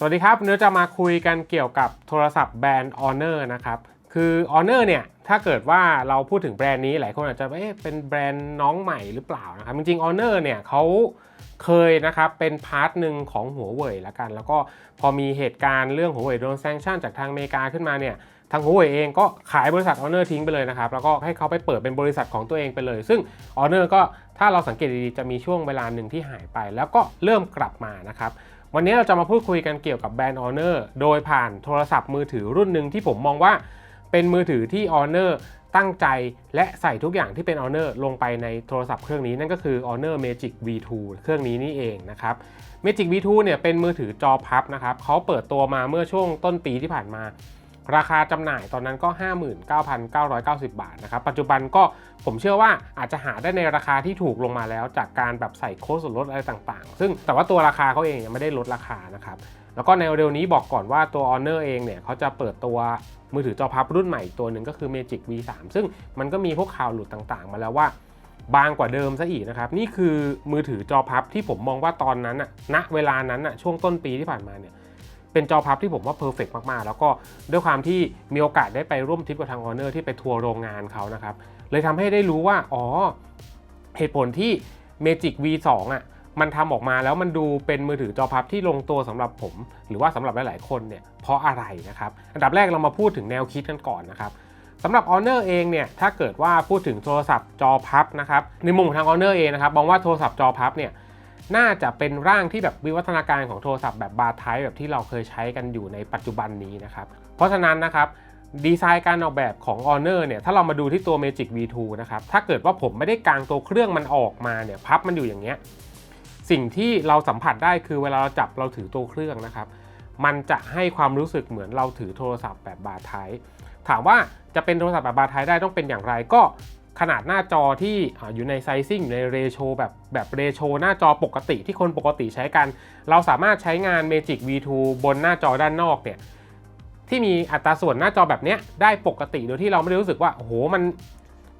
สวัสดีครับเนื้อจะมาคุยกันเกี่ยวกับโทรศัพท์แบรนด์ Honor นะครับ คือ Honor เนี่ย ถ้าเกิดว่าเราพูดถึงแบรนด์นี้หลายคนอาจจะเอ๊ะเป็นแบรนด์น้องใหม่หรือเปล่านะครับ จริงๆ Honor เนี่ยเขาเคยนะครับเป็นพาร์ทหนึ่งของหัวเว่ยละกัน แล้วก็พอมีเหตุการณ์เรื่องหัวเว่ยโดนแซงชั่นจากทางอเมริกาขึ้นมาเนี่ยทางหัวเว่ยเองก็ขายบริษัท Honor ทิ้งไปเลยนะครับ แล้วก็ให้เขาไปเปิดเป็นบริษัทของตัวเองไปเลย ซึ่ง Honor ก็ถ้าเราสังเกตดีๆจะมีช่วงเวลาหนึ่งที่หายไป แล้วก็เริ่มกลับมานะครับ วันนี้เราจะมาพูดคุยกันเกี่ยวกับแบรนด์ Honor โดยผ่านโทรศัพท์มือถือรุ่นหนึ่งที่ผมมองว่าเป็นมือถือที่ Honor ตั้งใจและใส่ทุกอย่างที่เป็น Honor ลงไปในโทรศัพท์เครื่องนี้นั่นก็คือ Honor Magic V2 เครื่องนี้นี่เองนะครับ Magic V2 เนี่ยเป็นมือถือจอพับนะครับเขาเปิดตัวมาเมื่อช่วงต้นปีที่ผ่านมา ราคาจำหน่ายตอนนั้นก็ 59,990 บาทนะครับ ปัจจุบันก็ผมเชื่อว่าอาจจะหาได้ในราคาที่ถูกลงมาแล้ว จากการแบบใส่โค้ดส่วนลดอะไรต่างๆ ซึ่งแต่ว่าตัวราคาเขาเองยังไม่ได้ลดราคานะครับ แล้วก็ในเร็วนี้บอกก่อนว่าตัว Honor เองเนี่ยเขาจะเปิดตัวมือถือจอพับรุ่นใหม่ตัวหนึ่งก็คือ Magic V3 ซึ่งมันก็มีพวกข่าวหลุดต่างๆ มาแล้วว่าบางกว่าเดิมซะอีกนะครับ นี่คือมือถือจอพับที่ผมมองว่าตอนนั้นอะณเวลานั้นอะช่วงต้นปีที่ผ่านมาเนี่ย เป็นจอพับที่ผมว่าเพอร์เฟกมาก ๆ แล้วก็ด้วยความที่มีโอกาสได้ไปร่วมทริปกับทาง Honor ที่ไปทัวร์โรงงานเขานะครับ เลยทำให้ได้รู้ว่า อ๋อ เหตุผลที่ Magic V2 อะมันทำออกมาแล้วมันดูเป็นมือถือจอพับที่ลงตัวสำหรับผม หรือว่าสำหรับหลาย ๆ คนเนี่ยเพราะอะไรนะครับ อันดับแรกเรามาพูดถึงแนวคิดกันก่อนนะครับสำหรับ Honor เองเนี่ยถ้าเกิดว่าพูดถึงโทรศัพท์จอพับนะครับในมุมของทาง Honor เองนะครับมองว่าโทรศัพท์จอพับเนี่ย น่าจะเป็นร่างที่แบบวิวัฒนาการของโทรศัพท์แบบบาร์ไทป์แบบที่เราเคยใช้กันอยู่ในปัจจุบันนี้นะครับ เพราะฉะนั้นนะครับดีไซน์การออกแบบของ Honor เนี่ยถ้าเรามาดูที่ตัว Magic V2 นะครับถ้าเกิดว่าผมไม่ได้กางตัวเครื่องมันออกมาเนี่ยพับมันอยู่อย่างเงี้ยสิ่งที่เราสัมผัสได้คือเวลาเราจับเราถือตัวเครื่องนะครับ มันจะให้ความรู้สึกเหมือนเราถือโทรศัพท์แบบบาร์ไทป์ถามว่าจะเป็นโทรศัพท์แบบบาร์ไทป์ได้ต้องเป็นอย่างไรก็ ขนาดหน้าจอที่อยู่ในไซซิ่งอยู่ในเรโชแบบแบบเรโชหน้าจอปกติที่คนปกติใช้กัน เราสามารถใช้งาน Magic V2 บนหน้าจอด้านนอกเนี่ยที่มีอัตราส่วนหน้าจอแบบเนี้ยได้ปกติโดยที่เราไม่ได้รู้สึกว่าโอ้โหมัน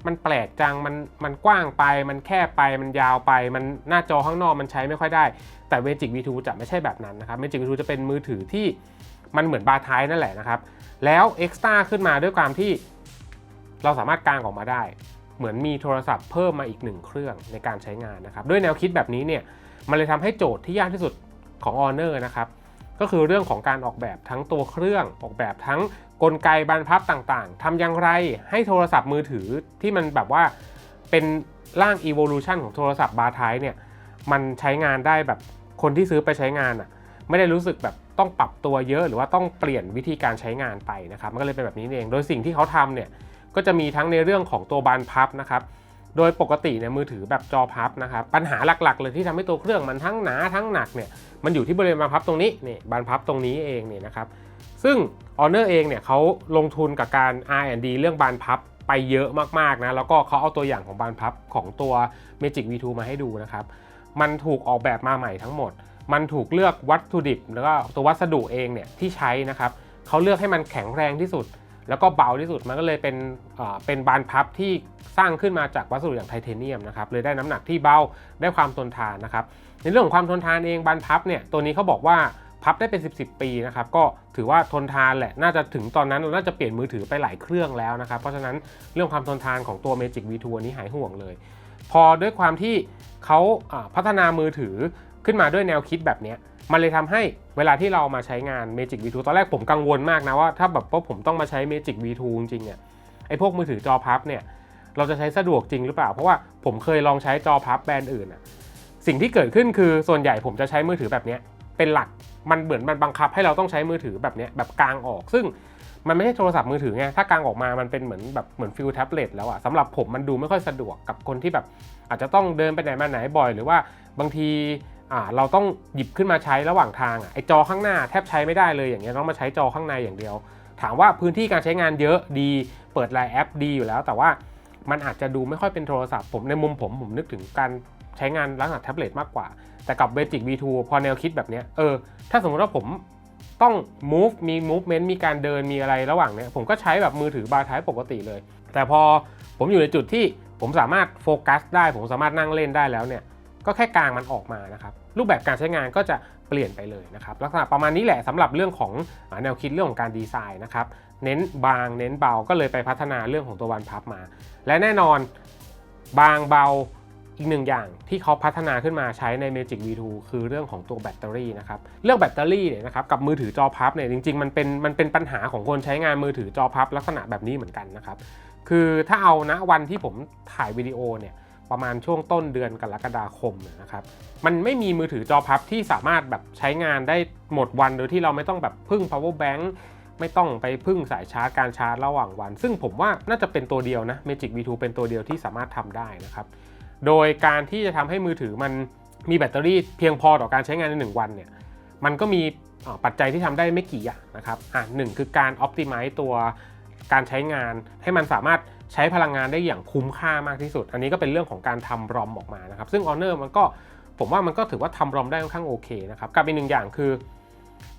มันแปลกจังมันมันกว้างไป มันแคบไปมันยาวไป มันหน้าจอข้างนอกมันใช้ไม่ค่อยได้ แต่ Magic V2 จะไม่ใช่แบบนั้นนะครับ Magic V2 จะเป็นมือถือที่มันเหมือนบาร์ไทนั่นแหละนะครับ แล้วเอ็กซ์ต้าขึ้นมาด้วยความที่เราสามารถกางออกมาได้ เหมือนมีโทรศัพท์เพิ่มมาอีกหนึ่งเครื่องในการใช้งานนะครับ ด้วยแนวคิดแบบนี้เนี่ยมันเลยทำให้โจทย์ที่ยากที่สุดของ Honor นะครับก็คือเรื่องของการออกแบบทั้งตัวเครื่อง ออกแบบทั้งกลไกบานพับต่างๆทำอย่างไรให้โทรศัพท์มือถือที่มันแบบว่าเป็นร่าง evolution ของโทรศัพท์บาร์ไทเนี่ยมันใช้งานได้แบบคนที่ซื้อไปใช้งานอะไม่ได้รู้สึกแบบต้องปรับตัวเยอะหรือว่าต้องเปลี่ยนวิธีการใช้งานไปนะครับมันก็เลยเป็นแบบนี้เอง โดยสิ่งที่เขาทำเนี่ย ก็จะมีทั้งในเรื่องของตัวบานพับนะครับ โดยปกติเนี่ยมือถือแบบจอพับนะครับ ปัญหาหลักๆ เลยที่ทำให้ตัวเครื่องมันทั้งหนาทั้งหนักเนี่ยมันอยู่ที่บริเวณบานพับตรงนี้นี่บานพับตรงนี้เองเนี่ยนะครับ ซึ่ง Honor เองเนี่ยเขาลงทุนกับการ R&D เรื่องบานพับไปเยอะมากๆนะแล้วก็เขาเอาตัวอย่างของบานพับของตัว Magic V2 มาให้ดูนะครับ มันถูกออกแบบมาใหม่ทั้งหมด มันถูกเลือกวัตถุดิบแล้วก็ตัววัสดุเองเนี่ยที่ใช้นะครับเขาเลือกให้มันแข็งแรงที่สุด แล้วก็เบาที่สุดมันก็เลยเป็นเป็นบานพับที่สร้างขึ้นมาจากวัสดุอย่างไทเทเนียมนะครับเลยได้น้ำหนักที่เบาได้ความทนทานนะครับในเรื่องของความทนทานเองบานพับเนี่ยตัวนี้เขาบอกว่าพับได้เป็น 10 10ปีนะครับก็ถือว่าทนทานแหละน่าจะถึงตอนนั้นเราน่าจะเปลี่ยนมือถือไปหลายเครื่องแล้วนะครับเพราะฉะนั้นเรื่องความทนทานของตัว Magic V2 อันนี้หายห่วงเลย พอด้วยความที่เขาพัฒนามือถือขึ้นมาด้วยแนวคิดแบบนี้ มันเลยทำให้เวลาที่เรามาใช้งาน Magic V2 ตอนแรกผมกังวลมากนะว่าถ้าแบบว่าผมต้องมาใช้ Magic V2 จริงๆเนี่ยไอ้พวกมือถือจอพับเนี่ยเราจะใช้สะดวกจริงหรือเปล่า เพราะว่าผมเคยลองใช้จอพับแบรนด์อื่นอะสิ่งที่เกิดขึ้นคือส่วนใหญ่ผมจะใช้มือถือแบบนี้เป็นหลักมันเหมือนมันบังคับให้เราต้องใช้มือถือแบบนี้แบบกลางออก ซึ่งมันไม่ใช่โทรศัพท์มือถือไงถ้ากลางออกมามันเป็นเหมือนแบบเหมือนฟิลแท็บเล็ตแล้วอะสำหรับผมมันดูไม่ค่อยสะดวกกับคนที่แบบอาจจะต้องเดินไปไหนมาไหนบ่อย หรือว่าบางที เราต้องหยิบขึ้นมาใช้ระหว่างทางอะไอ้จอข้างหน้าแทบใช้ไม่ได้เลยอย่างเงี้ยต้องมาใช้จอข้างในอย่างเดียว ถามว่าพื้นที่การใช้งานเยอะดีเปิดไลน์แอปดีอยู่แล้ว แต่ว่ามันอาจจะดูไม่ค่อยเป็นโทรศัพท์ผมในมุมผมผมนึกถึงการใช้งานลักษณะแท็บเล็ตมากกว่า แต่กับ Magic V2 พอแนวคิดแบบเนี้ยเออถ้าสมมติว่าผมต้อง move มี movement มีการเดินมีอะไรระหว่างเนี้ยผมก็ใช้แบบมือถือบาร์ไทป์ปกติเลย แต่พอผมอยู่ในจุดที่ผมสามารถโฟกัสได้ ผมสามารถนั่งเล่นได้แล้วเนี่ย ก็แค่กลางมันออกมานะครับ รูปแบบการใช้งานก็จะเปลี่ยนไปเลยนะครับ ลักษณะประมาณนี้แหละสำหรับเรื่องของแนวคิดเรื่องของการดีไซน์นะครับ เน้นบางเน้นเบาก็เลยไปพัฒนาเรื่องของตัววันพับมา และแน่นอนบางเบาอีกหนึ่งอย่างที่เขาพัฒนาขึ้นมาใช้ใน Magic V2 คือเรื่องของตัวแบตเตอรี่นะครับ เรื่องแบตเตอรี่เนี่ยนะครับกับมือถือจอพับเนี่ยจริงๆมันเป็นมันเป็นปัญหาของคนใช้งานมือถือจอพับลักษณะแบบนี้เหมือนกันนะครับ คือถ้าเอาณวันที่ผมถ่ายวิดีโอเนี่ย ประมาณช่วงต้นเดือนกรกฎาคมเนี่ยนะครับ มันไม่มีมือถือจอพับที่สามารถแบบใช้งานได้หมดวันโดยที่เราไม่ต้องแบบพึ่ง power bank ไม่ต้องไปพึ่งสายชาร์จการชาร์จระหว่างวัน ซึ่งผมว่าน่าจะเป็นตัวเดียวนะ Magic V2 เป็นตัวเดียวที่สามารถทำได้นะครับ โดยการที่จะทำให้มือถือมันมีแบตเตอรี่เพียงพอต่อการใช้งานใน 1 วันเนี่ย มันก็มีปัจจัยที่ทำได้ไม่กี่อย่างนะครับ อะหนึ่งคือการ optimize ตัวการใช้งานให้มันสามารถ ใช้พลังงานได้อย่างคุ้มค่ามากที่สุด อันนี้ก็เป็นเรื่องของการทำรอมออกมานะครับ ซึ่ง Honor มันก็ผมว่ามันก็ถือว่าทำรอมได้ค่อนข้างโอเคนะครับกับอีกหนึ่งอย่างคือ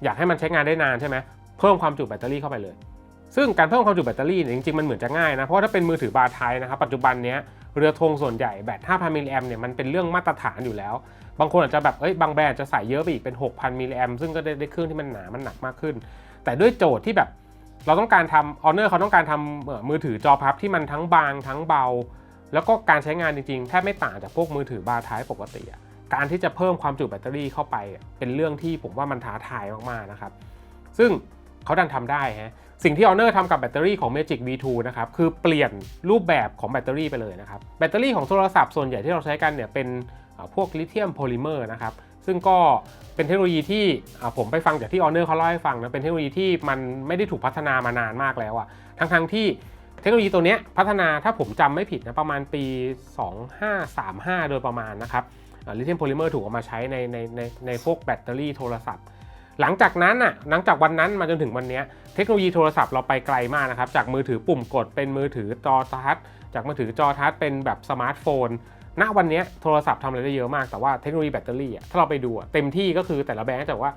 อยากให้มันใช้งานได้นานใช่ไหมเพิ่มความจุแบตเตอรี่เข้าไปเลย ซึ่งการเพิ่มความจุแบตเตอรี่เนี่ยจริงๆมันเหมือนจะง่ายนะเพราะว่าถ้าเป็นมือถือบาร์ไทยนะครับปัจจุบันเนี้ยเรือธงส่วนใหญ่แบต 5,000 มิลลิแอมเนี่ยมันเป็นเรื่องมาตรฐานอยู่แล้ว บางคนอาจจะแบบเอ้ยบางแบรนด์จะใส่เยอะไปอีกเป็น 6,000 มิลลิแอมซึ่งก็ได้เครื่องที่มันหนามันหนักมากขึ้น แต่ด้วยโจทย์ที่แบบ เราต้องการทำ Honor เขาต้องการทำมือถือจอพับที่มันทั้งบางทั้งเบา แล้วก็การใช้งานจริงๆแทบไม่ต่างจากพวกมือถือบาร์ไทยปกติการที่จะเพิ่มความจุแบตเตอรี่เข้าไป เป็นเรื่องที่ผมว่ามันท้าทายมากๆนะครับ ซึ่งเขาดันทำได้ฮะสิ่งที่ Honor ทำกับแบตเตอรี่ของ Magic V2 นะครับคือเปลี่ยนรูปแบบของแบตเตอรี่ไปเลยนะครับแบตเตอรี่ของโทรศัพท์ส่วนใหญ่ที่เราใช้กันเนี่ยเป็นพวกลิเธียมโพลิเมอร์นะครับ ซึ่งก็เป็นเทคโนโลยีที่ผมไปฟังจากที่ Honor เขาเล่าให้ฟังนะเป็นเทคโนโลยีที่มันไม่ได้ถูกพัฒนามานานมากแล้วอะทั้งๆที่เทคโนโลยีตัวนี้พัฒนาถ้าผมจำไม่ผิดนะประมาณปี 2535 โดยประมาณนะครับลิเธียมโพลิเมอร์ถูกเอามาใช้ในในในในพวกแบตเตอรี่โทรศัพท์ หลังจากนั้นอะหลังจากวันนั้นมาจนถึงวันนี้เทคโนโลยีโทรศัพท์เราไปไกลมากนะครับ จากมือถือปุ่มกดเป็นมือถือจอทัชจากมือถือจอทัชเป็นแบบสมาร์ทโฟน ณวันนี้โทรศัพท์ทำอะไรได้เยอะมากแต่ว่าเทคโนโลยีแบตเตอรี่อะถ้าเราไปดูอะเต็มที่ก็คือแต่ละแบรนด์จะบอกว่า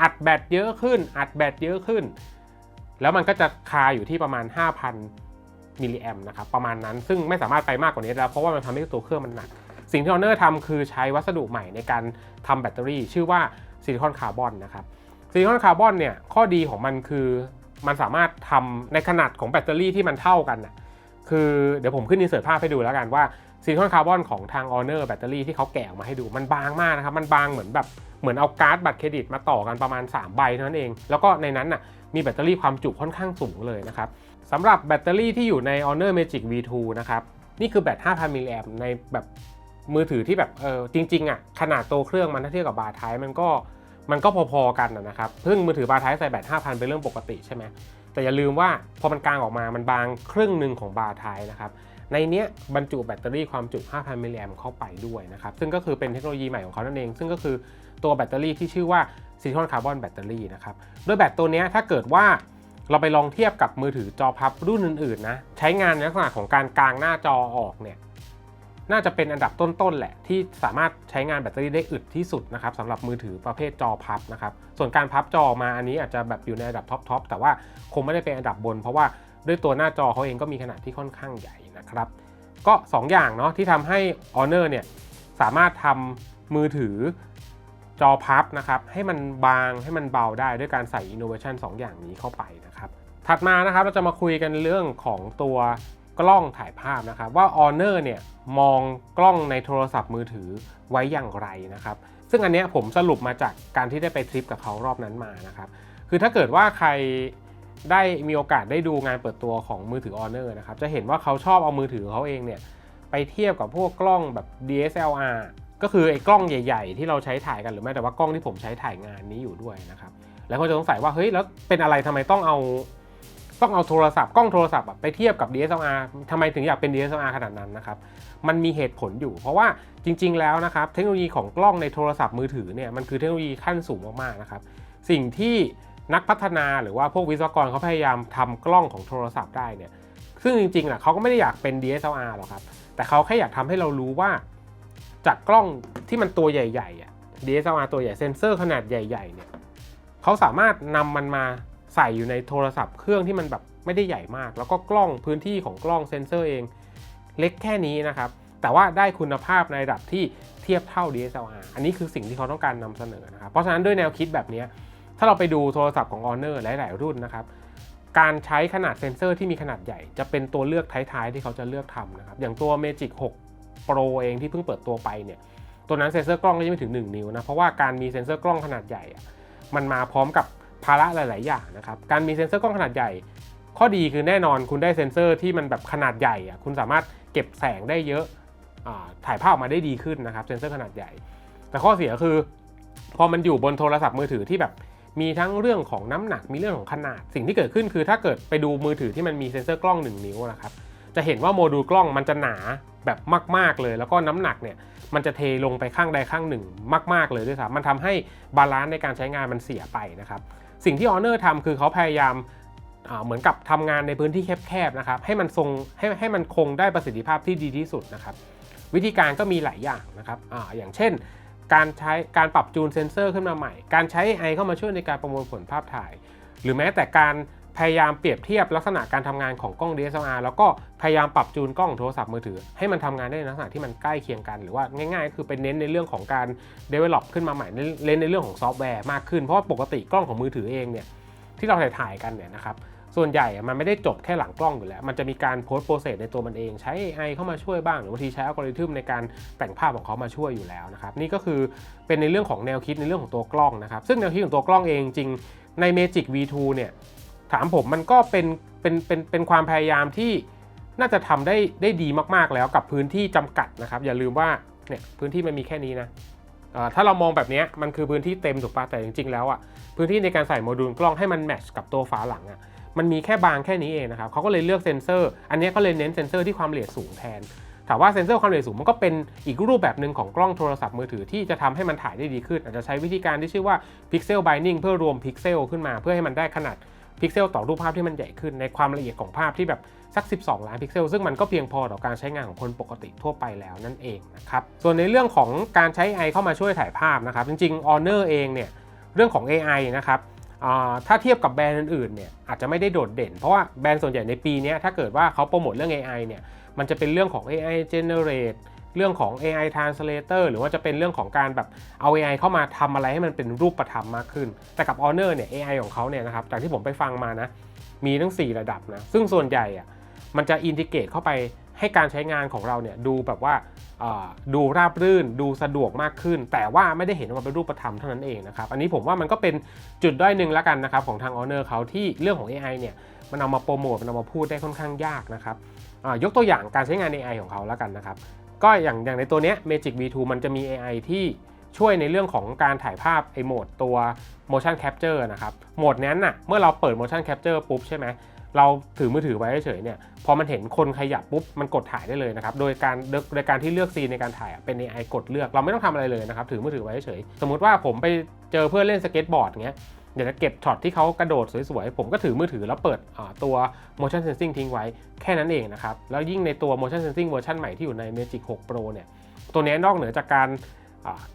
อัดแบตเยอะขึ้น อัดแบตเยอะขึ้น แล้วมันก็จะคาอยู่ที่ประมาณ 5,000 มิลลิแอมนะครับประมาณนั้นซึ่งไม่สามารถไปมากกว่านี้แล้วเพราะว่ามันทำให้ตัวเครื่องมันหนัก สิ่งที่ Honor ทำคือใช้วัสดุใหม่ในการทำแบตเตอรี่ ชื่อว่าซิลิคอนคาร์บอนนะครับซิลิคอนคาร์บอนเนี่ยข้อดีของมันคือมันสามารถทำในขนาดของแบตเตอรี่ที่มันเท่ากันนะคือเดี๋ยวผมขึ้นอินเสิร์ตภาพให้ดูแล้วกันว่า ซิลิคอนคาร์บอนของทาง Honor แบตเตอรี่ที่เขาแกะออกมาให้ดูมันบางมากนะครับ มันบางเหมือนแบบเหมือนเอาการ์ดบัตรเครดิตมาต่อกันประมาณ 3 ใบเท่านั้นเอง แล้วก็ในนั้นน่ะมีแบตเตอรี่ความจุค่อนข้างสูงเลยนะครับสำหรับแบตเตอรี่ที่อยู่ใน Honor Magic V2 นะครับนี่คือแบต 5,000 มิลลิแอมในแบบมือถือที่แบบเออจริงๆอะขนาดตัวเครื่องมันถ้าเทียบกับบาร์ไทยมันก็มันก็พอๆกันนะครับซึ่งมือถือบาร์ไทใส่แบต 5,000 เป็นเรื่องปกติใช่ไหมแต่อย่าลืมว่าพอมันกลางออกมามันบางครึ่งหนึ่งของบาร์ไทนะครับ ในเนี้ยบรรจุแบตเตอรี่ความจุ 5,000 มิลลิแอมเข้าไปด้วยนะครับ ซึ่งก็คือเป็นเทคโนโลยีใหม่ของเขานั่นเอง ซึ่งก็คือตัวแบตเตอรี่ที่ชื่อว่าซิลิคอนคาร์บอนแบตเตอรี่นะครับ โดยแบตตัวเนี้ยถ้าเกิดว่าเราไปลองเทียบกับมือถือจอพับรุ่นอื่นๆนะ ใช้งานในลักษณะของการกางหน้าจอออกเนี่ยน่าจะเป็นอันดับต้นๆแหละ ที่สามารถใช้งานแบตเตอรี่ได้อึดที่สุดนะครับสำหรับมือถือประเภทจอพับนะครับ ส่วนการพับจอมาอันนี้อาจจะแบบอยู่ในระดับท็อปๆแต่ว่าคงไม่ได้เป็นอันดับบน เพราะว่าด้วยตัวหน้าจอเขาเองก็มีขนาดที่ค่อนข้างใหญ่ นะครับ ก็ 2 อย่างเนาะที่ทำให้ Honor เนี่ยสามารถทำมือถือจอพับนะครับ ให้มันบางให้มันเบาได้ด้วยการใส่ Innovation 2 อย่างนี้เข้าไปนะครับ ถัดมานะครับเราจะมาคุยกันเรื่องของตัวกล้องถ่ายภาพนะครับ ว่า Honor เนี่ยมองกล้องในโทรศัพท์มือถือไว้อย่างไรนะครับ ซึ่งอันเนี้ยผมสรุปมาจากการที่ได้ไปทริปกับเขารอบนั้นมานะครับ คือถ้าเกิดว่าใคร ได้มีโอกาสได้ดูงานเปิดตัวของมือถือ Honor นะครับ จะเห็นว่าเขาชอบเอามือถือเขาเองเนี่ยไปเทียบกับพวกกล้องแบบ DSLR ก็คือไอ้กล้องใหญ่ ๆ ที่เราใช้ถ่ายกันหรือแม้แต่ว่ากล้องที่ผมใช้ถ่ายงานนี้อยู่ด้วยนะครับแล้วก็จะสงสัยว่าเฮ้ยแล้วเป็นอะไรทำไมต้องเอาต้องเอาโทรศัพท์กล้องโทรศัพท์ไปเทียบกับ DSLR ทำไมถึงอยากเป็น DSLR ขนาดนั้นนะครับมันมีเหตุผลอยู่ เพราะว่าจริง ๆ แล้วนะครับเทคโนโลยีของกล้องในโทรศัพท์มือถือเนี่ยมันคือเทคโนโลยีขั้นสูงมากๆนะครับสิ่งที่ นักพัฒนาหรือว่าพวกวิศวกรเขาพยายามทำกล้องของโทรศัพท์ได้เนี่ยซึ่งจริงๆน่ะเขาก็ไม่ได้อยากเป็น DSLR หรอกครับ แต่เขาแค่อยากทำให้เรารู้ว่า จากกล้องที่มันตัวใหญ่ๆอะ DSLR ตัวใหญ่เซนเซอร์ขนาดใหญ่ๆเนี่ยเขาสามารถนำมันมาใส่อยู่ในโทรศัพท์เครื่องที่มันแบบไม่ได้ใหญ่มาก แล้วก็กล้องพื้นที่ของกล้องเซนเซอร์เอง เล็กแค่นี้นะครับ แต่ว่าได้คุณภาพในระดับที่เทียบเท่า DSLR อันนี้คือสิ่งที่เขาต้องการนำเสนอนะครับ เพราะฉะนั้นด้วยแนวคิดแบบนี้ ถ้าเราไปดูโทรศัพท์ของ Honor หลาย ๆ รุ่นนะครับ การใช้ขนาดเซ็นเซอร์ที่มีขนาดใหญ่จะเป็นตัวเลือกท้าย ๆ ที่เขาจะเลือกทำนะครับ อย่างตัว Magic 6 Pro เองที่เพิ่งเปิดตัวไปเนี่ย ตัวนั้นเซ็นเซอร์กล้องก็ยังไม่ถึง 1 นิ้วนะ เพราะว่าการมีเซ็นเซอร์กล้องขนาดใหญ่ มันมาพร้อมกับภาระหลาย ๆ อย่างนะครับ การมีเซ็นเซอร์กล้องขนาดใหญ่ ข้อดีคือแน่นอนคุณได้เซ็นเซอร์ที่มันแบบขนาดใหญ่อะคุณสามารถเก็บแสงได้เยอะอถ่ายภาพออกมาได้ดีขึ้นนะครับเซ็นเซอร์ขนาดใหญ่ แต่ข้อเสียคือ พอมันอยู่บนโทรศัพท์มือถือที่แบบ มีทั้งเรื่องของน้ำหนักมีเรื่องของขนาด สิ่งที่เกิดขึ้นคือถ้าเกิดไปดูมือถือที่มันมีเซ็นเซอร์กล้อง 1 นิ้วนะครับจะเห็นว่าโมดูลกล้องมันจะหนาแบบมาก ๆเลย แล้วก็น้ำหนักเนี่ยมันจะเทลงไปข้างใดข้างหนึ่งมาก ๆเลยด้วยซ้ำมันทำให้บาลานซ์ในการใช้งานมันเสียไปนะครับสิ่งที่ Honor ทำคือเขาพยายามเหมือนกับทำงานในพื้นที่แคบๆนะครับให้มันทรงให้ให้มันคงได้ประสิทธิภาพที่ดีที่สุดนะครับวิธีการก็มีหลายอย่างนะครับออย่างเช่น การใช้การปรับจูนเซนเซอร์ขึ้นมาใหม่ การใช้ AI เข้ามาช่วยในการประมวลผลภาพถ่าย หรือแม้แต่การพยายามเปรียบเทียบลักษณะการทำงานของกล้อง DSLR แล้วก็พยายามปรับจูนกล้องโทรศัพท์มือถือ ให้มันทำงานได้ในลักษณะที่มันใกล้เคียงกัน หรือว่าง่ายๆก็คือเป็นเน้นในเรื่องของการ develop ขึ้นมาใหม่เน้นในเรื่องของซอฟต์แวร์มากขึ้นเพราะว่าปกติกล้องของมือถือเองเนี่ยที่เราถ่ายถ่ายกันเนี่ยนะครับ ส่วนใหญ่มันไม่ได้จบแค่หลังกล้องอยู่แล้ว มันจะมีการโพสต์โปรเซสในตัวมันเองใช้ AI เข้ามาช่วยบ้าง หรือบางทีใช้อัลกอริทึมในการแต่งภาพของเขามาช่วยอยู่แล้วนะครับ นี่ก็คือเป็นในเรื่องของแนวคิดในเรื่องของตัวกล้องนะครับ ซึ่งแนวคิดของตัวกล้องเองจริงใน Magic V2 เนี่ยถามผมมันก็เป็นเป็นเป็นเป็นความพยายามที่น่าจะทำได้ได้ดีมากๆแล้วกับพื้นที่จำกัดนะครับ อย่าลืมว่าเนี่ยพื้นที่มันมีแค่นี้นะถ้าเรามองแบบนี้มันคือพื้นที่เต็มถูกปะแต่จริงๆแล้วอะพื้นที่ในการใส่โมดูลกล้องให้มันแมชกับตัวฝาหลังอะ มันมีแค่บางแค่นี้เองนะครับเขาก็เลยเลือกเซนเซอร์ อันนี้ก็เลยเน้นเซนเซอร์ที่ความละเอียดสูงแทน ถามว่าเซนเซอร์ความละเอียดสูงมันก็เป็นอีกรูปแบบหนึ่งของกล้องโทรศัพท์มือถือที่จะทำให้มันถ่ายได้ดีขึ้น อาจจะใช้วิธีการที่ชื่อว่า Pixel Binding เพื่อรวมพิกเซลขึ้นมาเพื่อให้มันได้ขนาดพิกเซลต่อรูปภาพที่มันใหญ่ขึ้นในความละเอียดของภาพที่แบบสัก 12 ล้านพิกเซล ซึ่งมันก็เพียงพอต่อการใช้งานของคนปกติทั่วไปแล้วนั่นเองนะครับ ส่วนในเรื่องของการใช้ AI เข้ามาช่วยถ่ายภาพนะครับ จริงๆ Honor เองเนี่ยเรื่องของ AI นะครับ ถ้าเทียบกับแบรนด์อื่นๆเนี่ยอาจจะไม่ได้โดดเด่น เพราะว่าแบรนด์ส่วนใหญ่ในปีนี้ถ้าเกิดว่าเขาโปรโมทเรื่อง AI เนี่ยมันจะเป็นเรื่องของ AI generate เรื่องของ AI translator หรือว่าจะเป็นเรื่องของการแบบเอา AI เข้ามาทำอะไรให้มันเป็นรูปธรรมมากขึ้น แต่กับ Honor เนี่ย AI ของเขาเนี่ยนะครับจากที่ผมไปฟังมานะมีทั้ง 4 ระดับนะซึ่งส่วนใหญ่อะมันจะอินทิเกรตเข้าไป ให้การใช้งานของเราเนี่ยดูแบบว่าดูราบรื่นดูสะดวกมากขึ้น แต่ว่าไม่ได้เห็นว่าเป็นรูปธรรมเท่านั้นเองนะครับ อันนี้ผมว่ามันก็เป็นจุดด้อยหนึ่งแล้วกันนะครับของทาง Honor เขาที่เรื่องของ AI เนี่ยมันเอามาโปรโมทมันเอามาพูดได้ค่อนข้างยากนะครับยกตัวอย่างการใช้งาน AI ของเขาแล้วกันนะครับ ก็อย่างอย่างในตัวเนี้ย Magic V2 มันจะมี AI ที่ช่วยในเรื่องของการถ่ายภาพไอโหมดตัว motion capture นะครับ โหมดนั้นน่ะ เมื่อเราเปิด motion capture ปุ๊บใช่ไหม เราถือมือถือไว้เฉยเนี่ยพอมันเห็นคนขยับปุ๊บมันกดถ่ายได้เลยนะครับโดยการโดยการที่เลือกซีนในการถ่ายเป็น AI กดเลือกเราไม่ต้องทำอะไรเลยนะครับถือมือถือไว้เฉยสมมุติว่าผมไปเจอเพื่อนเล่นสเก็ตบอร์ดเงี้ยเดี๋ยวจะเก็บช็อตที่เขากระโดดสวยๆ ผมก็ถือมือถือแล้วเปิดตัว motion sensing ทิ้งไว้แค่นั้นเองนะครับ แล้วยิ่งในตัว motion sensing เวอร์ชันใหม่ที่อยู่ใน Magic 6 Pro เนี่ย ตัวนี้นอกเหนือจากการ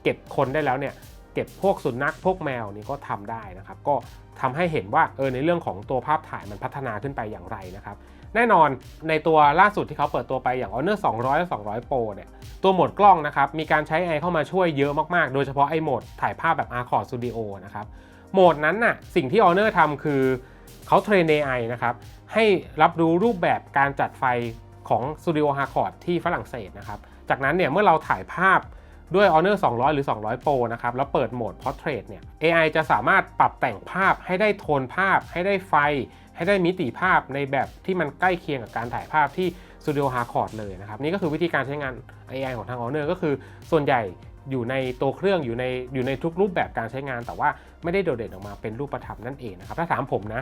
เก็บคนได้แล้วเนี่ย เก็บพวกสุนัขพวกแมวนี่ก็ทำได้นะครับ ก็ทำให้เห็นว่าเออในเรื่องของตัวภาพถ่ายมันพัฒนาขึ้นไปอย่างไรนะครับ แน่นอนในตัวล่าสุดที่เขาเปิดตัวไปอย่าง Honor 200 และ 200 Pro เนี่ยตัวโหมดกล้องนะครับมีการใช้ AI เข้ามาช่วยเยอะมากๆ โดยเฉพาะไอ้โหมดถ่ายภาพแบบ Arcord Studio นะครับโหมดนั้นน่ะสิ่งที่ Honor ทำคือเขาเทรน AI นะครับให้รับรู้รูปแบบการจัดไฟของ Studio Harcourt ที่ฝรั่งเศสนะครับจากนั้นเนี่ยเมื่อเราถ่ายภาพ ด้วย Honor 200 หรือ 200 Pro นะครับ แล้วเปิดโหมด Portrait เนี่ย AI จะสามารถปรับแต่งภาพให้ได้โทนภาพ ให้ได้ไฟ ให้ได้มิติภาพในแบบที่มันใกล้เคียงกับการถ่ายภาพที่ Studio Harcourt เลยนะครับ นี่ก็คือวิธีการใช้งาน AI ของทาง Honor ก็คือส่วนใหญ่อยู่ในตัวเครื่องอยู่ในอยู่ในทุกรูปแบบการใช้งาน แต่ว่าไม่ได้โดดเด่นออกมาเป็นรูปธรรมนั่นเองนะครับถ้าถามผมนะ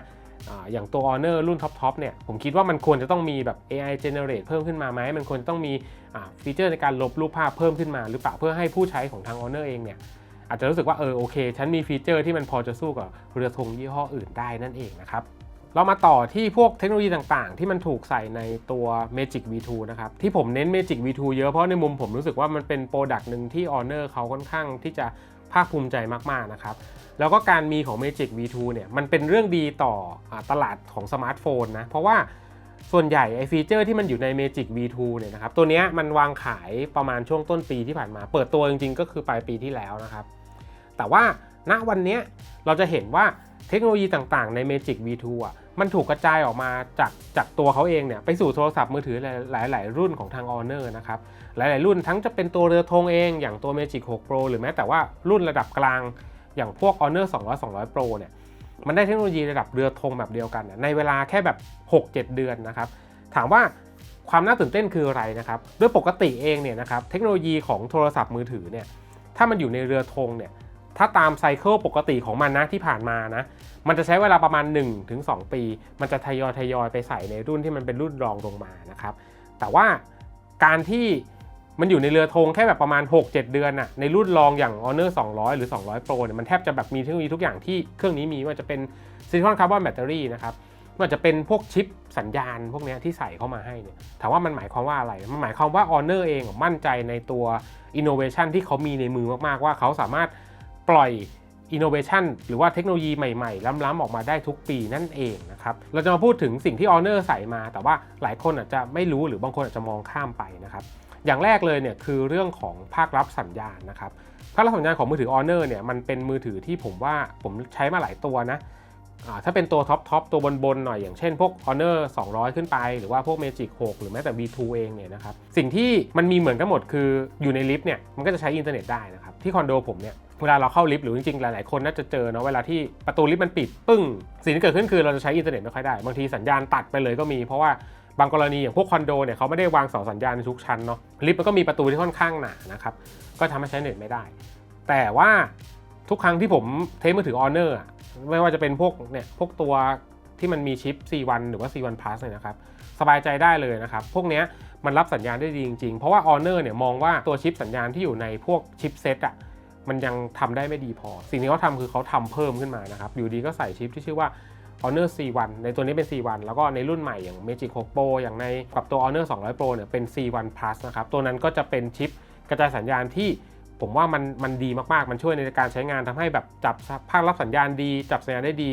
อย่างตัว Honor รุ่นท็อปๆเนี่ยผมคิดว่ามันควรจะต้องมีแบบ AI generate เพิ่มขึ้นมาไหมมันควรจะต้องมีฟีเจอร์ในการลบรูปภาพเพิ่มขึ้นมาหรือเปล่าเพื่อให้ผู้ใช้ของทาง Honor เองเนี่ยอาจจะรู้สึกว่าเออโอเค ฉันมีฟีเจอร์ที่มันพอจะสู้กับเรือธงยี่ห้ออื่นได้นั่นเองนะครับเรามาต่อที่พวกเทคโนโลยีต่างๆ ที่มันถูกใส่ในตัว Magic V2 นะครับ ที่ผมเน้น Magic V2 เยอะเพราะในมุมผมรู้สึกว่ามันเป็นโปรดักต์หนึ่งที่ Honor เขาค่อนข้างที่จะภาคภูมิใจมากๆนะครับ แล้วก็การมีของ Magic V2 เนี่ยมันเป็นเรื่องดีต่ออตลาดของสมาร์ทโฟนนะ เพราะว่าส่วนใหญ่ไอฟีเจอร์ที่มันอยู่ใน Magic V2 เนี่ยนะครับตัวเนี้ยมันวางขายประมาณช่วงต้นปีที่ผ่านมา เปิดตัวจริงๆ ก็คือปลายปีที่แล้วนะครับ แต่ว่าณวันนี้เราจะเห็นว่าเทคโนโลยีต่างๆใน Magic V2 อะมันถูกกระจายออกมาจากจากตัวเขาเองเนี่ยไปสู่โทรศัพท์มือถือหลาย ๆ รุ่นของทาง Honor นะครับหลาย ๆ รุ่นทั้งจะเป็นตัวเรือธงเอง อย่างตัว Magic 6 Pro หรือแม้แต่ว่ารุ่นระดับกลาง อย่างพวก Honor 200 200 Pro เนี่ยมันได้เทคโนโลยีระดับเรือธงแบบเดียวกันนในเวลาแค่แบบ 6-7 เดือนนะครับ ถามว่าความน่าตื่นเต้นคืออะไรนะครับด้วยปกติเองเนี่ยนะครับเทคโนโลยีของโทรศัพท์มือถือเนี่ยถ้ามันอยู่ในเรือธงเนี่ยถ้าตามไซเคิลปกติของมันนะที่ผ่านมานะมันจะใช้เวลาประมาณ 1-2 ปี มันจะทยอยทยอยไปใส่ในรุ่นที่มันเป็นรุ่นรองลงมานะครับแต่ว่าการที่ มันอยู่ในเรือธงแค่แบบประมาณ 6-7 เดือนน่ะในรุ่นรองอย่าง Honor 200 หรือ 200 Pro เนี่ยมันแทบจะแบบมีเทคโนโลยีทุกอย่างที่เครื่องนี้มีว่าจะเป็นซิลิคอนคาร์บอนแบตเตอรี่นะครับว่าจะเป็นพวกชิปสัญญาณพวกนี้ที่ใส่เข้ามาให้เนี่ยถามว่ามันหมายความว่าอะไร มันหมายความว่า Honor เองมั่นใจในตัว Innovation ที่เขามีในมือมากๆว่าเขาสามารถปล่อย Innovation หรือว่าเทคโนโลยีใหม่ๆ ล้ำๆออกมาได้ทุกปีนั่นเองนะครับ เราจะมาพูดถึงสิ่งที่ Honor ใส่มา แต่ว่าหลายคนอาจจะไม่รู้หรือบางคนอาจจะมองข้ามไปนะครับ อย่างแรกเลยเนี่ยคือเรื่องของภาครับสัญญาณนะครับภาครับสัญญาณของมือถือ Honor เนี่ยมันเป็นมือถือที่ผมว่าผมใช้มาหลายตัวนะถ้าเป็นตัวท็อปทอปตัวบนๆหน่อยอย่างเช่นพวก Honor 200 ขึ้นไป หรือว่าพวก Magic 6 หรือแม้แต่ V2 เองเนี่ยนะครับสิ่งที่มันมีเหมือนกันหมดคืออยู่ในลิฟต์เนี่ยมันก็จะใช้อินเทอร์เน็ตได้นะครับที่คอนโดผมเนี่ยเวลาเราเข้าลิฟต์หรือจริงๆ หลายๆ คนน่าจะเจอเนาะเวลาที่ประตูลิฟต์มันปิดปึ้ง สิ่งที่เกิดขึ้นคือเราจะใช้อินเทอร์เน็ตไม่ค่อยได้ บางทีสัญญาณตัดไปเลยก็มี เพราะว่า บางกรณีอย่างพวกคอนโดเนี่ยเขาไม่ได้วางเสาสัญญาณในทุกชั้นเนาะลิฟต์มันก็มีประตูที่ค่อนข้างหนานะครับก็ทำให้ใช้เน็ตไม่ได้ แต่ว่าทุกครั้งที่ผมเทสมือถือ Honor อะไม่ว่าจะเป็นพวกเนี่ยพวกตัวที่มันมีชิป C1 หรือว่า C1 Plus เนี่ยนะครับสบายใจได้เลยนะครับ พวกเนี้ยมันรับสัญญาณได้ดีจริงๆ เพราะว่า Honor เนี่ยมองว่าตัวชิปสัญญาณที่อยู่ในพวกชิปเซตอะมันยังทำได้ไม่ดีพอ สิ่งที่เขาทำคือเขาทำเพิ่มขึ้นมานะครับ อยู่ดีก็ใส่ชิปที่ชื่อว่า Honor C1 ในตัวนี้เป็น C1 แล้วก็ในรุ่นใหม่อย่าง Magic 6 Pro อย่างในกับตัว Honor 200 Pro เนี่ยเป็น C1 Plus นะครับ ตัวนั้นก็จะเป็นชิปกระจายสัญญาณที่ผมว่ามันมันดีมากๆ มันช่วยในการใช้งานทำให้แบบจับภาครับสัญญาณดี จับสัญญาณได้ดี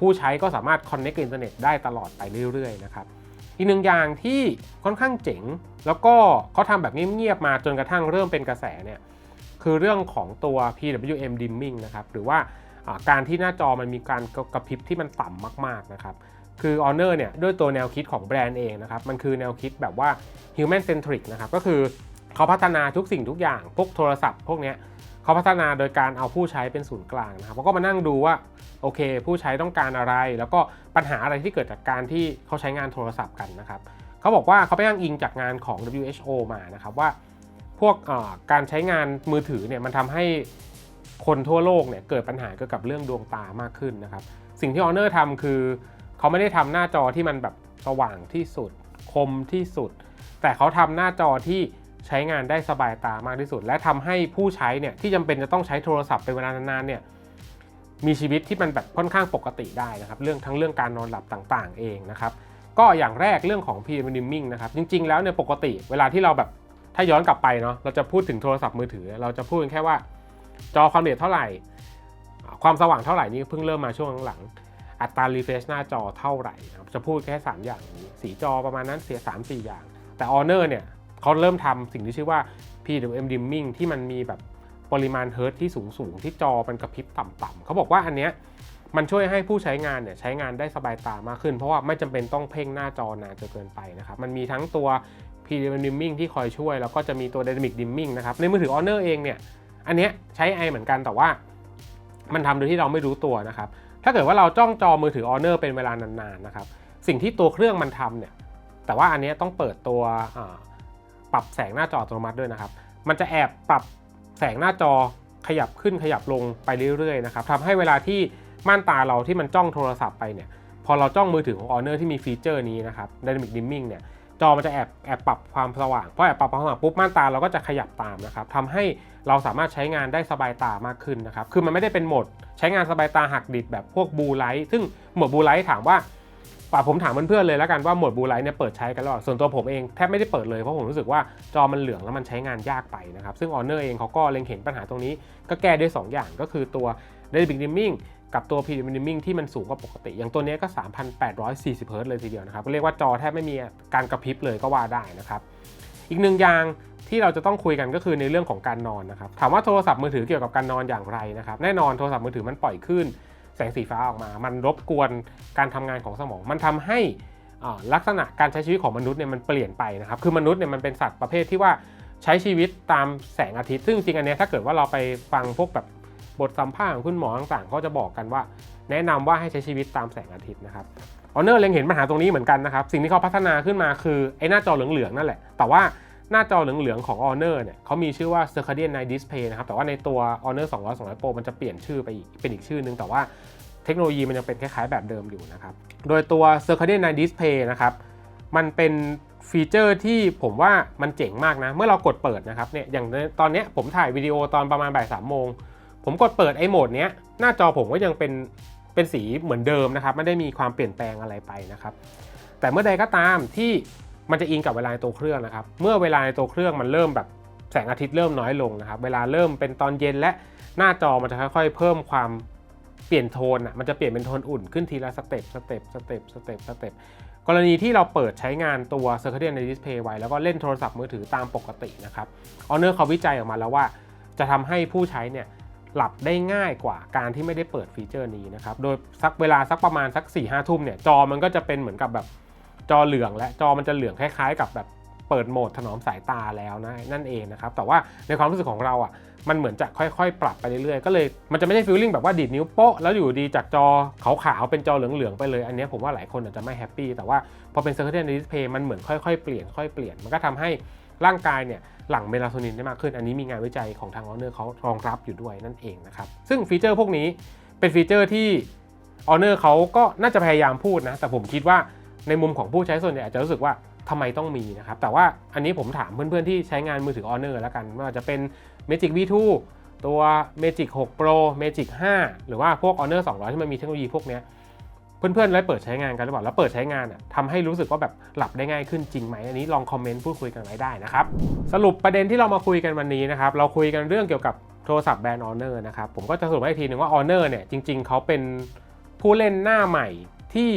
ผู้ใช้ก็สามารถ connect กับอินเทอร์เน็ตได้ตลอดไปเรื่อยๆนะครับอีกหนึ่งอย่างที่ค่อนข้างเจ๋ง แล้วก็เขาทำแบบเงียบๆมาจนกระทั่งเริ่มเป็นกระแสเนี่ยคือเรื่องของตัว PWM dimming นะครับหรือว่า การที่หน้าจอมันมีการกระพริบที่มันต่ำมากๆนะครับคือ Honor เนี่ยด้วยตัวแนวคิดของแบรนด์เองนะครับมันคือแนวคิดแบบว่า human centric นะครับก็คือเขาพัฒนาทุกสิ่งทุกอย่างพวกโทรศัพท์ พวกเนี้ยเขาพัฒนาโดยการเอาผู้ใช้เป็นศูนย์กลางนะครับเขาก็มานั่งดูว่าโอเค ผู้ใช้ต้องการอะไร แล้วก็ปัญหาอะไรที่เกิดจากการที่เขาใช้งานโทรศัพท์กันนะครับเขาบอกว่าเขาไปอ้างอิงจากงานของ WHO มานะครับว่าพวกการใช้งานมือถือเนี่ยมันทำให้ คนทั่วโลกเนี่ยเกิดปัญหาเกี่ยวกับเรื่องดวงตามากขึ้นนะครับ สิ่งที่ Honor ทำคือเขาไม่ได้ทำหน้าจอที่มันแบบสว่างที่สุด คมที่สุด แต่เขาทำหน้าจอที่ใช้งานได้สบายตามากที่สุด และทำให้ผู้ใช้เนี่ยที่จำเป็นจะต้องใช้โทรศัพท์เป็นเวลานานๆเนี่ยมีชีวิตที่มันแบบค่อนข้างปกติได้นะครับเรื่องทั้งเรื่องการนอนหลับต่างๆ เองนะครับก็อย่างแรกเรื่องของ PM dimming นะครับจริง ๆ แล้วเนี่ยปกติเวลาที่เราแบบถ้าย้อนกลับไปเนาะเราจะพูดถึงโทรศัพท์มือถือ เราจะพูดกันแค่ว่า จอความละเอียดเท่าไหร่ ความสว่างเท่าไหร่นี่เพิ่งเริ่มมาช่วงหลังอัตรา refresh หน้าจอเท่าไหร่นะครับจะพูดแค่ 3 อย่างนี้สีจอประมาณนั้นเสีย 3 4 อย่าง แต่ Honor เนี่ยเขาเริ่มทำสิ่งที่ชื่อว่า PWM dimming ที่มันมีแบบปริมาณเฮิร์ตที่สูงสูงที่จอมันกระพริบต่ำๆเขาบอกว่าอันเนี้ยมันช่วยให้ผู้ใช้งานเนี่ยใช้งานได้สบายตามากขึ้น เพราะว่าไม่จำเป็นต้องเพ่งหน้าจอนานจนเกินไปนะครับ มันมีทั้งตัว PWM dimming ที่คอยช่วย แล้วก็จะมีตัว dynamic dimming นะครับ ในมือถือ Honor เองเนี่ย อันเนี้ยใช้ไอเหมือนกันแต่ว่า มันทำโดยที่เราไม่รู้ตัวนะครับ ถ้าเกิดว่าเราจ้องจอมือถือ Honor เป็นเวลานานๆนะครับ สิ่งที่ตัวเครื่องมันทำเนี่ย แต่ว่าอันนี้ต้องเปิดตัวปรับแสงหน้าจออัตโนมัติด้วยนะครับ มันจะแอบปรับแสงหน้าจอขยับขึ้นขยับลงไปเรื่อยๆนะครับทำให้เวลาที่ม่านตาเราที่มันจ้องโทรศัพท์ไปเนี่ย พอเราจ้องมือถือของ Honor ที่มีฟีเจอร์นี้นะครับ Dynamic Dimming เนี่ย จอมันจะแอบแอบปรับความสว่างพอแอบปรับความสว่างปุ๊บม่านตาเราก็จะขยับตามนะครับทำให้เราสามารถใช้งานได้สบายตามากขึ้นนะครับคือมันไม่ได้เป็นโหมด ใช้งานสบายตาหักดิบแบบพวกบูไลท์ซึ่งโหมดบูไลท์ถามว่าป่าผมถามเพื่อนๆเลยแล้วกันว่าโหมดบูไลท์เนี่ยเปิดใช้กันหรอส่วนตัวผมเองแทบไม่ได้เปิดเลยเพราะผมรู้สึกว่าจอมันเหลืองแล้วมันใช้งานยากไปนะครับซึ่ง Honor เองเขาก็เล็งเห็นปัญหาตรงนี้ ก็แก้ด้วย 2 อย่างก็คือตัว Dynamic Dimming กับตัว Premium Dimming ที่มันสูงกว่าปกติ อย่างตัวนี้ก็ 3,840เฮิร์ตเลยทีเดียวนะครับ ก็เรียกว่าจอแทบไม่มีการกระพริบเลยก็ว่าได้นะครับ อีกหนึ่งอย่างที่เราจะต้องคุยกันก็คือในเรื่องของการนอนนะครับ ถามว่าโทรศัพท์มือถือเกี่ยวกับการนอนอย่างไรนะครับ แน่นอนโทรศัพท์มือถือมันปล่อยคลื่นแสงสีฟ้าออกมา มันรบกวนการทำงานของสมอง มันทำให้ลักษณะการใช้ชีวิตของมนุษย์เนี่ยมันเปลี่ยนไปนะครับ คือมนุษย์เนี่ยมันเป็นสัตว์ประเภทที่ว่าใช้ชีวิตตามแสงอาทิตย์ ซึ่งจริงอันนี้ถ้าเกิดว่าเราไปฟังพวกแบบ บทสัมภาษณ์ของคุณหมอต่างๆเขาจะบอกกันว่า แนะนำว่าให้ใช้ชีวิตตามแสงอาทิตย์นะครับออเนอร์เล็งเห็นปัญหาตรงนี้เหมือนกันนะครับ สิ่งที่เขาพัฒนาขึ้นมาคือไอ้หน้าจอเหลืองๆนั่นแหละ แต่ว่าหน้าจอเหลืองๆของ Honor เนี่ยเขามีชื่อว่า Circadian Night Display นะครับ แต่ว่าในตัว Honor 200 200 Pro มันจะเปลี่ยนชื่อไปอีกเป็นอีกชื่อนึง แต่ว่าเทคโนโลยีมันยังเป็นคล้ายๆแบบเดิมอยู่นะครับ โดยตัว Circadian Night Display นะครับ มันเป็นฟีเจอร์ที่ผมว่ามันเจ๋งมากนะ เมื่อเรากดเปิดนะครับเนี่ย อย่างตอนนี้ผมถ่ายวิดีโอตอนประมาณบ่ายสามโมง ผมกดเปิดไอ้โหมดเนี้ยหน้าจอผมก็ยังเป็นเป็นสีเหมือนเดิมนะครับไม่ได้มีความเปลี่ยนแปลงอะไรไปนะครับ แต่เมื่อใดก็ตามที่มันจะอิงกับเวลาในตัวเครื่องนะครับ เมื่อเวลาในตัวเครื่องมันเริ่มแบบแสงอาทิตย์เริ่มน้อยลงนะครับ เวลาเริ่มเป็นตอนเย็นและหน้าจอมันจะค่อยๆ เพิ่มความเปลี่ยนโทนอะมันจะเปลี่ยนเป็นโทนอุ่นขึ้นทีละสเต็ปสเต็ปสเต็ปสเต็ปสเต็ปกรณีที่เราเปิดใช้งานตัว Circadian Display ไว้ แล้วก็เล่นโทรศัพท์มือถือตามปกตินะครับ Honor เขาวิจัยออกมาแล้วว่า จะทำให้ผู้ใช้เนี่ย หลับได้ง่ายกว่าการที่ไม่ได้เปิดฟีเจอร์นี้นะครับ โดยสักเวลาสักประมาณสัก4ี่ห้าทุ่มเนี่ยจอมันก็จะเป็นเหมือนกับแบบจอเหลืองและจอมันจะเหลืองคล้ายๆ กับแบบเปิดโหมดถนอมสายตาแล้วนะนั่นเองนะครับ แต่ว่าในความรู้สึกของเราอะมันเหมือนจะค่อยๆ ปรับไปเรื่อยๆ ก็เลยมันจะไม่ใช่ฟีลลิ่งแบบว่าดีดนิ้วโป๊ะแล้วอยู่ดีจากจอขาวๆเป็นจอเหลืองๆไปเลย อันนี้ผมว่าหลายคนอาจจะไม่แฮปปี้แต่ว่าพอเป็น Circadian Display มันเหมือนค่อยๆเปลี่ยนค่อยๆเปลี่ยนมันก็ทำให้ ร่างกายเนี่ยหลั่งเมลาโทนินได้มากขึ้น อันนี้มีงานวิจัยของทาง Honor เขารองรับอยู่ด้วยนั่นเองนะครับ ซึ่งฟีเจอร์พวกนี้เป็นฟีเจอร์ที่ Honor เขาก็น่าจะพยายามพูดนะ แต่ผมคิดว่าในมุมของผู้ใช้ส่วนใหญ่อาจจะรู้สึกว่าทำไมต้องมีนะครับ แต่ว่าอันนี้ผมถามเพื่อนๆที่ใช้งานมือถือ Honor แล้วกันไม่ว่าจะเป็น Magic V2 ตัว Magic 6 Pro Magic 5 หรือว่าพวก Honor 200 ที่มันมีเทคโนโลยีพวกเนี้ย เพื่อนๆได้เปิดใช้งานกันหรือเปล่า แล้วเปิดใช้งานอะทำให้รู้สึกว่าแบบหลับได้ง่ายขึ้นจริงไหมอันนี้ลองคอมเมนต์พูดคุยกันไว้ได้นะครับ สรุปประเด็นที่เรามาคุยกันวันนี้นะครับ เราคุยกันเรื่องเกี่ยวกับโทรศัพท์แบรนด์ Honor นะครับ ผมก็จะสรุปให้ทีหนึ่งว่า Honor เนี่ยจริง ๆ เขาเป็นผู้เล่นหน้าใหม่ที่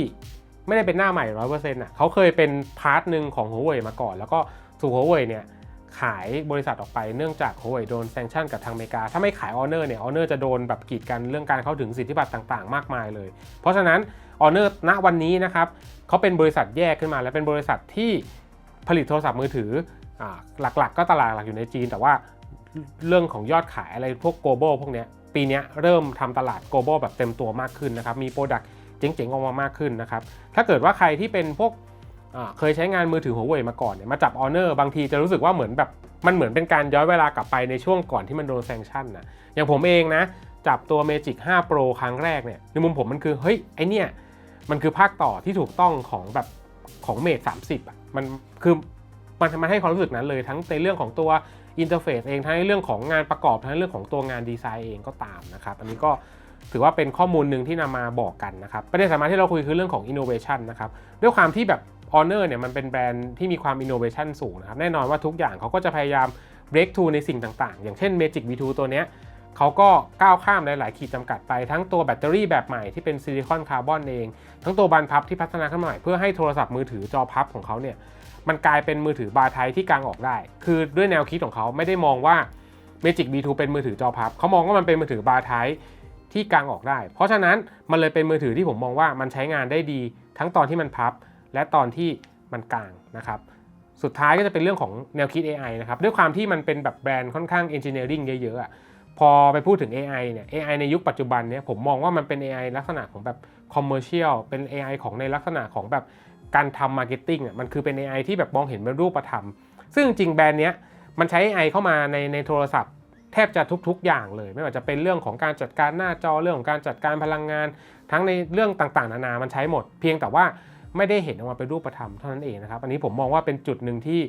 ไม่ได้เป็นหน้าใหม่ร้อยเปอร์เซ็นต์อะเขาเคยเป็นพาร์ทหนึ่งของ Huawei มาก่อน แล้วก็สู่ Huawei เนี่ย ขายบริษัทออกไปเนื่องจาก Huawei โดนแซงชั่นกับทางอเมริกา ถ้าไม่ขาย Honor เนี่ย Honor จะโดนแบบกีดกันเรื่องการเข้าถึงสิทธิบัตรต่างๆ มากมายเลย เพราะฉะนั้น Honor ณวันนี้นะครับเขาเป็นบริษัทแยกขึ้นมา และเป็นบริษัทที่ผลิตโทรศัพท์มือถืออหลักๆ ก็ตลาดหลักอยู่ในจีน แต่ว่าเรื่องของยอดขายอะไรพวก global พวกเนี้ยปีนี้เริ่มทำตลาด global แบบเต็มตัวมากขึ้นนะครับมีโปรดักต์เจ๋งๆออกมามากขึ้นนะครับถ้าเกิดว่าใครที่เป็นพวก เคยใช้งานมือถือ Huawei มาก่อนเนี่ยมาจับ Honor บางทีจะรู้สึกว่าเหมือนแบบมันเหมือนเป็นการย้อนเวลากลับไปในช่วงก่อนที่มันโดนแซงชั่นนะอย่างผมเองนะ จับตัว Magic 5 Pro ครั้งแรกเนี่ยในมุมผมมันคือ เฮ้ย ไอเนี่ย มันคือภาคต่อที่ถูกต้องของแบบของเมท30อะมันคือมันมันให้ความรู้สึกนั้นเลยทั้งในเรื่องของตัวอินเทอร์เฟซเองทั้งในเรื่องของงานประกอบทั้งในเรื่องของตัวงานดีไซน์เองก็ตามนะครับ อันนี้ก็ถือว่าเป็นข้อมูลหนึ่งที่นำมาบอกกันนะครับประเด็นสำคัญที่เราคุยคือเรื่องของ innovation นะครับด้วยความที่แบบ Honor เนี่ยมันเป็นแบรนด์ที่มีความ innovation สูงนะครับ แน่นอนว่าทุกอย่างเขาก็จะพยายาม break through ในสิ่งต่างๆ อย่างเช่น Magic V2 ตัวเนี้ยเขาก็ก้าวข้ามหลายๆขีดจำกัดไปทั้งตัวแบตเตอรี่แบบใหม่ที่เป็นซิลิคอนคาร์บอนเอง ทั้งตัวบานพับที่พัฒนาขึ้นมาใหม่เพื่อให้โทรศัพท์มือถือจอพับของเขาเนี่ยมันกลายเป็นมือถือบาร์ไทยที่กางออกได้ คือด้วยแนวคิดของเขาไม่ได้มองว่า Magic B2 เป็นมือถือจอพับเขามองว่ามันเป็นมือถือบาร์ไทยที่กางออกได้ เพราะฉะนั้นมันเลยเป็นมือถือที่ผมมองว่ามันใช้งานได้ดี ทั้งตอนที่มันพับ และตอนที่มันกางนะครับสุดท้ายก็จะเป็นเรื่องของแนวคิด AI นะครับด้วยความที่มันเป็นแบบแบรนด์ค่อนข้าง engineering เยอะๆอะพอไปพูดถึง AI เนี่ย AI ในยุคปัจจุบันเนี่ยผมมองว่ามันเป็น AI ลักษณะของแบบ commercial เป็น AI ของในลักษณะของแบบการทำ marketing อะมันคือเป็น AI ที่แบบมองเห็นเป็นรูปธรรม ซึ่งจริงแบรนด์เนี้ยมันใช้ AI เข้ามาในในโทรศัพท์แทบจะทุกๆ อย่างเลย ไม่ว่าจะเป็นเรื่องของการจัดการหน้าจอเรื่องของการจัดการพลังงาน ทั้งในเรื่องต่างๆ นานา มันใช้หมด เพียงแต่ว่า ไม่ได้เห็นออกมาเป็นรูปธรรมเท่านั้นเองนะครับ อันนี้ผมมองว่าเป็นจุดหนึ่งที่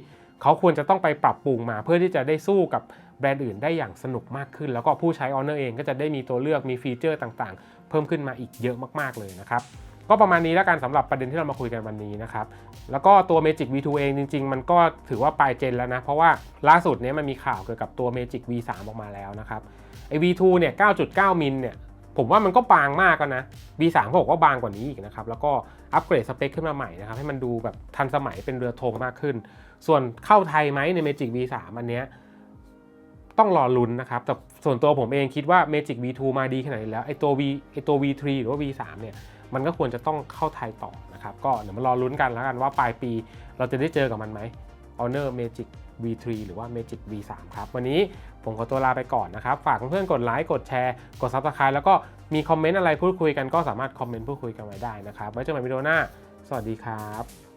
เขาควรจะต้องไปปรับปรุงมา เพื่อที่จะได้สู้กับแบรนด์อื่นได้อย่างสนุกมากขึ้น แล้วก็ผู้ใช้ Honor เองก็จะได้มีตัวเลือกมีฟีเจอร์ต่างๆ เพิ่มขึ้นมาอีกเยอะมากๆเลยนะครับก็ประมาณนี้แล้วกันสำหรับประเด็นที่เรามาคุยกันวันนี้นะครับ แล้วก็ตัว Magic V2 เองจริง ๆ มันก็ถือว่าปลายเจนแล้วนะ เพราะว่าล่าสุดเนี้ยมันมีข่าวเกี่ยวกับตัว Magic V3 ออกมาแล้วนะครับไอ้ V2 เนี่ย 9.9 มิลเนี่ย ผมว่ามันก็บางมากแล้วนะ V3 เขาบอกว่าบางกว่านี้อีกนะครับ แล้วก็อัปเกรดสเปคขึ้นมาใหม่นะครับ ให้มันดูแบบทันสมัยเป็นเรือธงมากขึ้น ส่วนเข้าไทยไหมใน Magic V3 อันเนี้ยต้องรอลุ้นนะครับ แต่ส่วนตัวผมเองคิดว่า Magic V2 มาดีขนาดนี้แล้วไอตัว V ไอตัว V3 หรือว่า V3 เนี่ยมันก็ควรจะต้องเข้าไทยต่อนะครับ ก็เดี๋ยวมารอลุ้นกันแล้วกันว่าปลายปีเราจะได้เจอกับมันไหม Honor Magic V3 หรือว่า Magic V3 ครับ วันนี้ผมขอตัวลาไปก่อนนะครับ ฝากเพื่อนๆกดไลค์กดแชร์ กด Subscribe แล้วก็มีคอมเมนต์อะไรพูดคุยกันก็สามารถคอมเมนต์พูดคุยกันไว้ได้นะครับไว้เจอกันใหม่วิดีโอหน้า สวัสดีครับ